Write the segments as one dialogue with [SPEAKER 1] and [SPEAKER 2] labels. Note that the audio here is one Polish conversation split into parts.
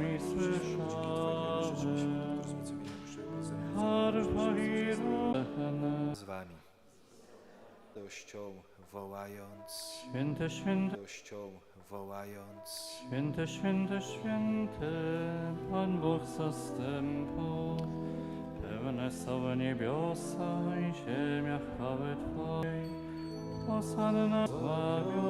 [SPEAKER 1] mi słyszałem. Harfa i
[SPEAKER 2] z wami. Radością wołając,
[SPEAKER 1] Święte, święte,
[SPEAKER 2] radością wołając.
[SPEAKER 1] święte, święte, święte, Pan Bóg zastępu. Pełne są niebiosa i ziemia chwały Twojej. Hosanna zbawiony,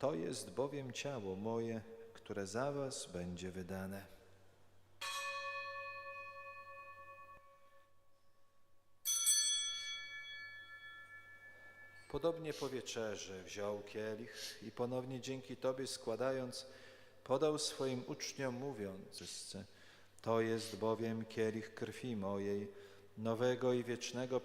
[SPEAKER 2] To jest bowiem ciało moje, które za Was będzie wydane. Podobnie po wieczerzy wziął kielich i ponownie dzięki Tobie składając, podał swoim uczniom mówiąc, to jest bowiem kielich krwi mojej, nowego i wiecznego